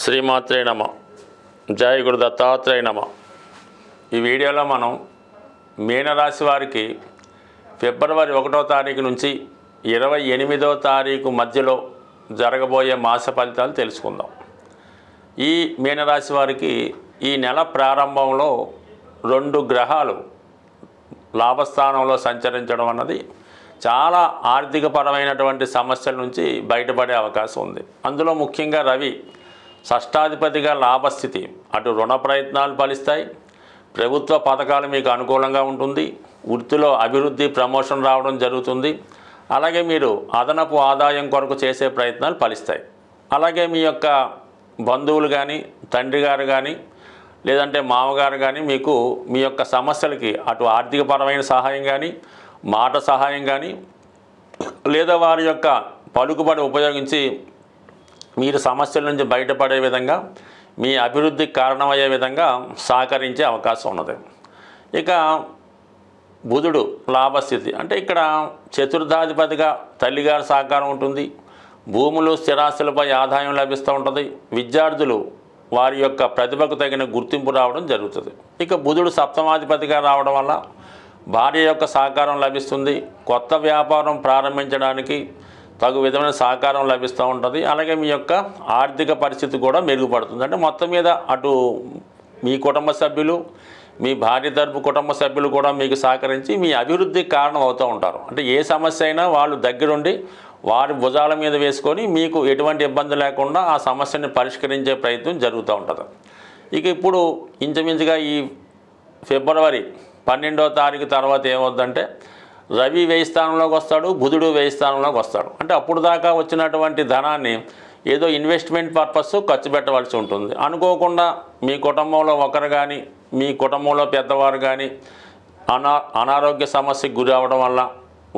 శ్రీమాత్రే నమ. జయ గురు దత్తాత్రేయ నమ. ఈ వీడియోలో మనం మీనరాశి వారికి ఫిబ్రవరి ఒకటో తారీఖు నుంచి ఇరవై ఎనిమిదో తారీఖు మధ్యలో జరగబోయే మాస ఫలితాలు తెలుసుకుందాం. ఈ మీనరాశి వారికి ఈ నెల ప్రారంభంలో రెండు గ్రహాలు లాభస్థానంలో సంచరించడం అన్నది చాలా ఆర్థికపరమైనటువంటి సమస్యల నుంచి బయటపడే అవకాశం ఉంది. అందులో ముఖ్యంగా రవి షష్టాధిపతిగా లాభస్థితి అటు రుణ ప్రయత్నాలు ఫలిస్తాయి. ప్రభుత్వ పథకాలు మీకు అనుకూలంగా ఉంటుంది. వృత్తిలో అభివృద్ధి ప్రమోషన్ రావడం జరుగుతుంది. అలాగే మీరు అదనపు ఆదాయం కొరకు చేసే ప్రయత్నాలు ఫలిస్తాయి. అలాగే మీ యొక్క బంధువులు కానీ తండ్రి గారు కానీ లేదంటే మామగారు కానీ మీకు మీ యొక్క సమస్యలకి అటు ఆర్థికపరమైన సహాయం కానీ మాట సహాయం కానీ లేదా వారి యొక్క పలుకుబడి ఉపయోగించి మీరు సమస్యల నుంచి బయటపడే విధంగా మీ అభివృద్ధికి కారణమయ్యే విధంగా సహకరించే అవకాశం ఉన్నది. ఇక బుధుడు లాభస్థితి. అంటే ఇక్కడ చతుర్థాధిపతిగా తల్లిగారి సహకారం ఉంటుంది. భూములు స్థిరాస్తులపై ఆదాయం లభిస్తూ ఉంటుంది. విద్యార్థులు వారి యొక్క ప్రతిభకు తగిన గుర్తింపు రావడం జరుగుతుంది. ఇక బుధుడు సప్తమాధిపతిగా రావడం వల్ల భార్య యొక్క సహకారం లభిస్తుంది. కొత్త వ్యాపారం ప్రారంభించడానికి తగు విధమైన సహకారం లభిస్తూ ఉంటుంది. అలాగే మీ యొక్క ఆర్థిక పరిస్థితి కూడా మెరుగుపడుతుంది. అంటే మొత్తం మీద అటు మీ కుటుంబ సభ్యులు మీ భార్య తరపు కుటుంబ సభ్యులు కూడా మీకు సహకరించి మీ అభివృద్ధికి కారణం అవుతూ ఉంటారు. అంటే ఏ సమస్య అయినా వాళ్ళు దగ్గరుండి వారి భుజాల మీద వేసుకొని మీకు ఎటువంటి ఇబ్బంది లేకుండా ఆ సమస్యని పరిష్కరించే ప్రయత్నం జరుగుతూ ఉంటుంది. ఇక ఇప్పుడు ఇంచుమించుగా ఈ ఫిబ్రవరి పన్నెండో తారీఖు తర్వాత ఏమవుద్దంటే రవి వేయి స్థానంలోకి వస్తాడు బుధుడు వేయి స్థానంలోకి వస్తాడు. అంటే అప్పుడు దాకా వచ్చినటువంటి ధనాన్ని ఏదో ఇన్వెస్ట్మెంట్ పర్పస్ ఖర్చు పెట్టవలసి ఉంటుంది. అనుకోకుండా మీ కుటుంబంలో ఒకరు కానీ మీ కుటుంబంలో పెద్దవారు కానీ అనా అనారోగ్య సమస్యకు గురి అవ్వడం వల్ల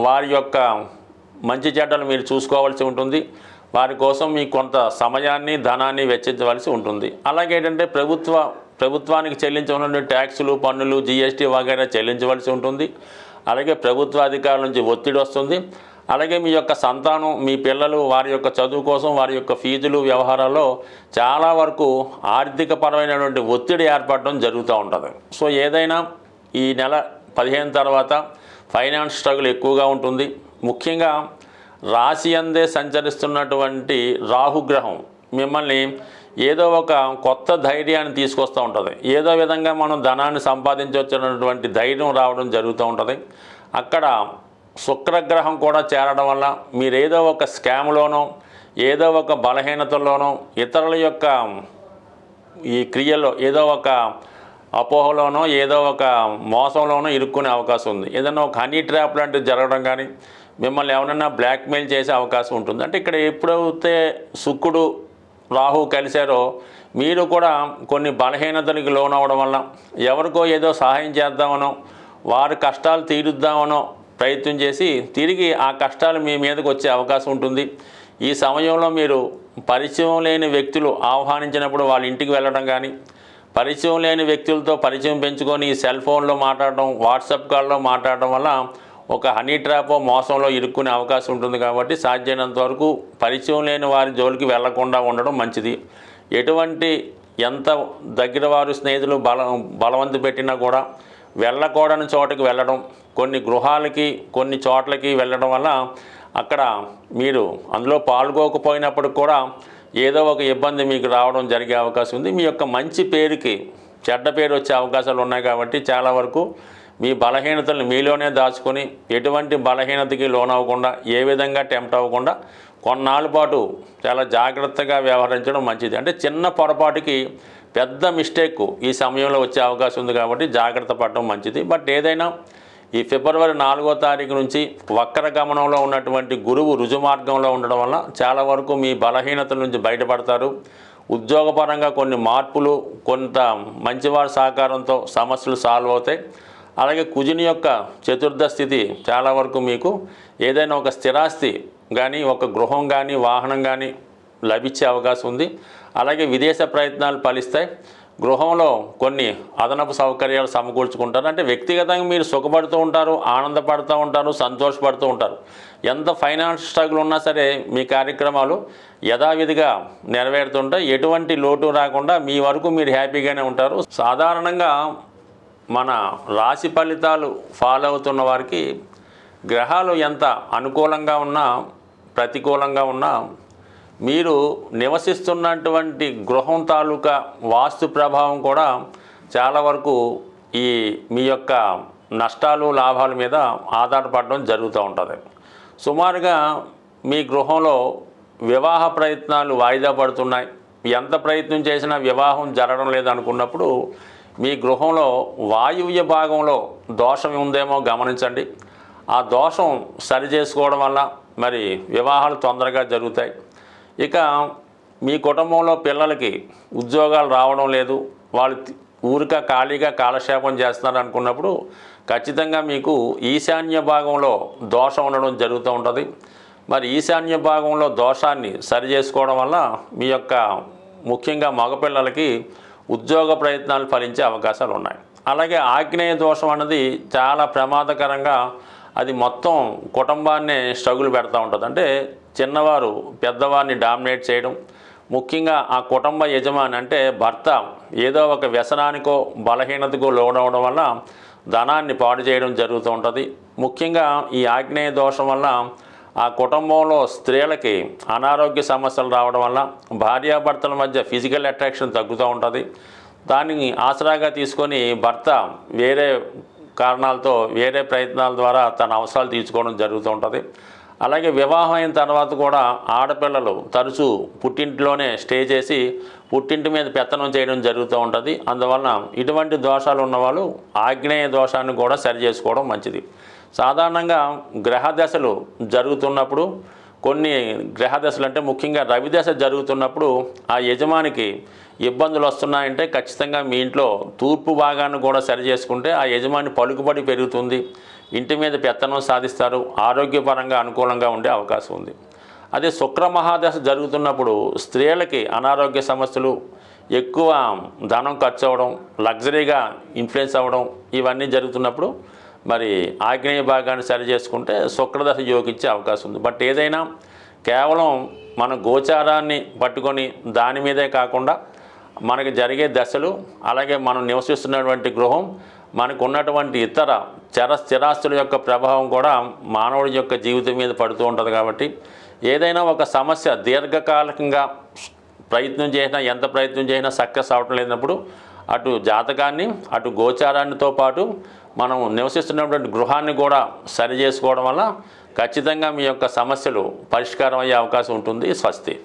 వారి యొక్క మంచి చెడ్డలు మీరు చూసుకోవాల్సి ఉంటుంది. వారి కోసం మీ కొంత సమయాన్ని ధనాన్ని వెచ్చించవలసి ఉంటుంది. అలాగే ఏంటంటే ప్రభుత్వ ప్రభుత్వానికి చెల్లించవలసిన ట్యాక్సులు పన్నులు జీఎస్టీ వగైరా చెల్లించవలసి ఉంటుంది. అలాగే ప్రభుత్వ అధికారుల నుంచి ఒత్తిడి వస్తుంది. అలాగే మీ యొక్క సంతానం మీ పిల్లలు వారి యొక్క చదువు కోసం వారి యొక్క ఫీజులు వ్యవహారాల్లో చాలా వరకు ఆర్థిక పరమైనటువంటి ఒత్తిడి ఏర్పడడం జరుగుతూ ఉంటుంది. సో ఏదైనా ఈ నెల పదిహేను తర్వాత ఫైనాన్స్ స్ట్రగుల్ ఎక్కువగా ఉంటుంది. ముఖ్యంగా రాశి అందే సంచరిస్తున్నటువంటి రాహుగ్రహం మిమ్మల్ని ఏదో ఒక కొత్త ధైర్యాన్ని తీసుకొస్తూ ఉంటుంది. ఏదో విధంగా మనం ధనాన్ని సంపాదించవచ్చినటువంటి ధైర్యం రావడం జరుగుతూ ఉంటుంది. అక్కడ శుక్రగ్రహం కూడా చేరడం వల్ల మీరు ఏదో ఒక స్కామ్లోనో ఏదో ఒక బలహీనతలోనో ఇతరుల యొక్క ఈ క్రియలో ఏదో ఒక అపోహలోనో ఏదో ఒక మోసంలోనో ఇరుక్కునే అవకాశం ఉంది. ఏదైనా ఒక హనీ ట్రాప్ లాంటివి జరగడం కానీ మిమ్మల్ని ఎవరైనా బ్లాక్మెయిల్ చేసే అవకాశం ఉంటుంది. అంటే ఇక్కడ ఎప్పుడైతే శుక్రుడు రాహు కలిశారో మీరు కూడా కొన్ని బలహీనతలకు లోనవడం వల్ల ఎవరికో ఏదో సహాయం చేద్దామనో వారి కష్టాలు తీరుద్దామనో ప్రయత్నం చేసి తిరిగి ఆ కష్టాలు మీ మీదకి వచ్చే అవకాశం ఉంటుంది. ఈ సమయంలో మీరు పరిచయం లేని వ్యక్తులు ఆహ్వానించినప్పుడు వాళ్ళ ఇంటికి వెళ్ళడం కానీ పరిచయం లేని వ్యక్తులతో పరిచయం పెంచుకొని సెల్ ఫోన్లో మాట్లాడడం వాట్సాప్ కాల్లో మాట్లాడడం వల్ల ఒక హనీ ట్రాప్ మోసంలో ఇరుక్కునే అవకాశం ఉంటుంది కాబట్టి సాధ్యమైనంత వరకు పరిచయం లేని వారి జోలికి వెళ్ళకుండా ఉండడం మంచిది. ఎటువంటి ఎంత దగ్గర వారు స్నేహితులు బల బలవంతు పెట్టినా కూడా వెళ్ళకూడని చోటకి వెళ్ళడం కొన్ని గృహాలకి కొన్ని చోట్లకి వెళ్ళడం వల్ల అక్కడ మీరు అందులో పాల్గొకపోయినప్పుడు కూడా ఏదో ఒక ఇబ్బంది మీకు రావడం జరిగే అవకాశం ఉంది. మీ యొక్క మంచి పేరుకి చెడ్డ పేరు వచ్చే అవకాశాలు ఉన్నాయి కాబట్టి చాలా వరకు మీ బలహీనతలను మీలోనే దాచుకొని ఎటువంటి బలహీనతకి లోనవ్వకుండా ఏ విధంగా టెంప్ట్ అవ్వకుండా కొన్నాళ్ళ పాటు చాలా జాగ్రత్తగా వ్యవహరించడం మంచిది. అంటే చిన్న పొరపాటుకి పెద్ద మిస్టేక్ ఈ సమయంలో వచ్చే అవకాశం ఉంది కాబట్టి జాగ్రత్త పడడం మంచిది. బట్ ఏదైనా ఈ ఫిబ్రవరి నాలుగో తారీఖు నుంచి వక్ర గమనంలో ఉన్నటువంటి గురువు రుజుమార్గంలో ఉండడం వల్ల చాలా వరకు మీ బలహీనతల నుంచి బయటపడతారు. ఉద్యోగపరంగా కొన్ని మార్పులు కొంత మంచివారి సహకారంతో సమస్యలు సాల్వ్ అవుతాయి. అలాగే కుజుని యొక్క చతుర్థ స్థితి చాలా వరకు మీకు ఏదైనా ఒక స్థిరాస్తి కానీ ఒక గృహం కానీ వాహనం కానీ లభించే అవకాశం ఉంది. అలాగే విదేశ ప్రయత్నాలు ఫలిస్తాయి. గృహంలో కొన్ని అదనపు సౌకర్యాలు సమకూర్చుకుంటారు. అంటే వ్యక్తిగతంగా మీరు సుఖపడుతూ ఉంటారు ఆనందపడుతూ ఉంటారు సంతోషపడుతూ ఉంటారు. ఎంత ఫైనాన్స్ స్ట్రగుల్ ఉన్నా సరే మీ కార్యక్రమాలు యథావిధిగా నెరవేరుతుంటాయి. ఎటువంటి లోటు రాకుండా మీ వరకు మీరు హ్యాపీగానే ఉంటారు. సాధారణంగా మన రాశి ఫలితాలు ఫాలో అవుతున్న వారికి గ్రహాలు ఎంత అనుకూలంగా ఉన్నా ప్రతికూలంగా ఉన్నా మీరు నివసిస్తున్నటువంటి గృహం తాలూకా వాస్తు ప్రభావం కూడా చాలా వరకు ఈ మీ యొక్క నష్టాలు లాభాల మీద ఆధారపడడం జరుగుతూ ఉంటుంది. సుమారుగా మీ గృహంలో వివాహ ప్రయత్నాలు వాయిదా పడుతున్నాయి. ఎంత ప్రయత్నం చేసినా వివాహం జరగడం లేదనుకున్నప్పుడు మీ గృహంలో వాయువ్య భాగంలో దోషం ఉందేమో గమనించండి. ఆ దోషం సరి చేసుకోవడం వల్ల మరి వివాహాలు తొందరగా జరుగుతాయి. ఇక మీ కుటుంబంలో పిల్లలకి ఉద్యోగాలు రావడం లేదు. వాళ్ళు ఊరిక ఖాళీగా కాలక్షేపం చేస్తున్నారు అనుకున్నప్పుడు ఖచ్చితంగా మీకు ఈశాన్య భాగంలో దోషం ఉండడం జరుగుతూ ఉంటుంది. మరి ఈశాన్య భాగంలో దోషాన్ని సరి చేసుకోవడం వల్ల మీ యొక్క ముఖ్యంగా మగపిల్లలకి ఉద్యోగ ప్రయత్నాలు ఫలించే అవకాశాలు ఉన్నాయి అలాగే ఆగ్నేయ దోషం అన్నది చాలా ప్రమాదకరంగా అది మొత్తం కుటుంబాన్నే స్ట్రగుల్ పెడతా ఉంటుంది. అంటే చిన్నవారు పెద్దవారిని డామినేట్ చేయడం ముఖ్యంగా ఆ కుటుంబ యజమాని అంటే భర్త ఏదో ఒక వ్యసనానికో బలహీనతకో లోనవడం వల్ల ధనాన్ని పాడు చేయడం జరుగుతూ ఉంటుంది. ముఖ్యంగా ఈ ఆగ్నేయ దోషం వల్ల ఆ కుటుంబంలో స్త్రీలకి అనారోగ్య సమస్యలు రావడం వల్ల భార్యాభర్తల మధ్య ఫిజికల్ అట్రాక్షన్ తగ్గుతూ ఉంటుంది. దాన్ని ఆసరాగా తీసుకొని భర్త వేరే కారణాలతో వేరే ప్రయత్నాల ద్వారా తన అవసరాలు తీర్చుకోవడం జరుగుతూ ఉంటుంది. అలాగే వివాహం అయిన తర్వాత కూడా ఆడపిల్లలు తరచూ పుట్టింటిలోనే స్టే చేసి పుట్టింటి మీద పెత్తనం చేయడం జరుగుతూ ఉంటుంది. అందువలన ఇటువంటి దోషాలు ఉన్నవాళ్ళు ఆగ్నేయ దోషాన్ని కూడా సరి చేసుకోవడం మంచిది. సాధారణంగా గ్రహ దశలు జరుగుతున్నప్పుడు కొన్ని గ్రహ దశలు అంటే ముఖ్యంగా రవి దశ జరుగుతున్నప్పుడు ఆ యజమానికి ఇబ్బందులు వస్తున్నాయంటే ఖచ్చితంగా మీ ఇంట్లో తూర్పు భాగాన్ని కూడా సరి చేసుకుంటే ఆ యజమాని పలుకుబడి పెరుగుతుంది. ఇంటి మీద పెత్తనం సాధిస్తారు. ఆరోగ్యపరంగా అనుకూలంగా ఉండే అవకాశం ఉంది. అదే శుక్ర మహాదశ జరుగుతున్నప్పుడు స్త్రీలకి అనారోగ్య సమస్యలు ఎక్కువ ధనం ఖర్చు అవ్వడం లగ్జరీగా ఇన్ఫ్లుయెన్స్ అవ్వడం ఇవన్నీ జరుగుతున్నప్పుడు మరి ఆగ్నేయ భాగాన్ని సరి చేసుకుంటే శుక్రదశ యోగించే అవకాశం ఉంది. బట్ ఏదైనా కేవలం మన గోచారాన్ని పట్టుకొని దాని మీదే కాకుండా మనకి జరిగే దశలు అలాగే మనం నివసిస్తున్నటువంటి గృహం మనకు ఉన్నటువంటి ఇతర చర స్థిరాస్తుల యొక్క ప్రభావం కూడా మానవుడి యొక్క జీవితం మీద పడుతూ ఉంటుంది కాబట్టి ఏదైనా ఒక సమస్య దీర్ఘకాలికంగా ప్రయత్నం చేసినా ఎంత ప్రయత్నం చేసినా సక్సెస్ అవటం లేనప్పుడు అటు జాతకాన్ని అటు గోచారాన్నితో పాటు మనం నివసిస్తున్నటువంటి గృహాన్ని కూడా సరి చేసుకోవడం వల్ల ఖచ్చితంగా మీ యొక్క సమస్యలు పరిష్కారం అయ్యే అవకాశం ఉంటుంది. స్వస్తి.